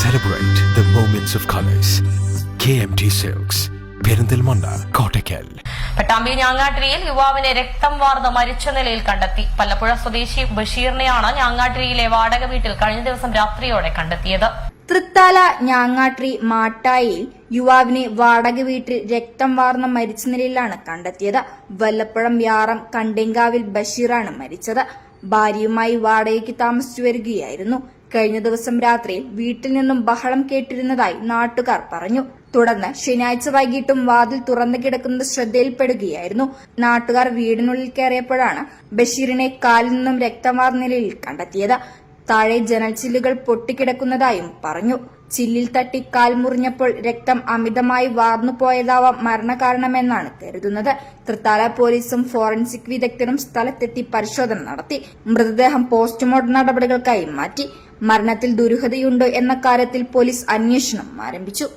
Celebrate the moments of colors. KMT Silks. Perinthalmanna Kottakkal Pattambi ഞാങ്ങാട്ടിരിയിൽ യുവാവിനെ രക്തം വാർന്ന് മരിച്ച നിലയിൽ കണ്ടെത്തി. പല്ലപ്പുഴ സ്വദേശി ബഷീറിനെയാണ് ഞാങ്ങാട്ടിരിയിലെ വാടക വീട്ടിൽ കഴിഞ്ഞ ദിവസം രാത്രിയോടെ കണ്ടെത്തിയത്. തൃത്താല ഞാങ്ങാട്രി മാട്ടായിൽ യുവാവിനെ വാടക വീട്ടിൽ രക്തം വാർന്ന മരിച്ച നിലയിലാണ് കണ്ടെത്തിയത്. വല്ലപ്പുഴം യാറം കണ്ടെങ്കാവിൽ ബഷീറാണ് മരിച്ചത്. ഭാര്യയുമായി വാടകയ്ക്ക് താമസിച്ചു വരികയായിരുന്നു. കഴിഞ്ഞ ദിവസം രാത്രി വീട്ടിൽ നിന്നും ബഹളം കേട്ടിരുന്നതായി നാട്ടുകാർ പറഞ്ഞു. തുടർന്ന് ശനിയാഴ്ച വൈകിട്ടും വാതിൽ തുറന്നു കിടക്കുന്നത് ശ്രദ്ധയിൽപ്പെടുകയായിരുന്നു. നാട്ടുകാർ വീടിനുള്ളിൽ കയറിയപ്പോഴാണ് ബഷീറിനെ കാലിൽ നിന്നും രക്തമാർന്ന നിലയിൽ കണ്ടെത്തിയത്. താഴെ ജനൽ ചില്ലുകൾ പൊട്ടിക്കിടക്കുന്നതായും പറഞ്ഞു. ചില്ലിൽ തട്ടി കാൽ മുറിഞ്ഞപ്പോൾ രക്തം അമിതമായി വാർന്നുപോയതാവാം മരണകാരണമെന്നാണ് കരുതുന്നത്. തൃത്താല പോലീസും ഫോറൻസിക് വിദഗ്ധരും സ്ഥലത്തെത്തി പരിശോധന നടത്തി. മൃതദേഹം പോസ്റ്റ്മോർട്ടം നടപടികൾക്കായി മാറ്റി. മരണത്തിൽ ദുരൂഹതയുണ്ടോ എന്ന കാര്യത്തിൽ പോലീസ് അന്വേഷണം ആരംഭിച്ചു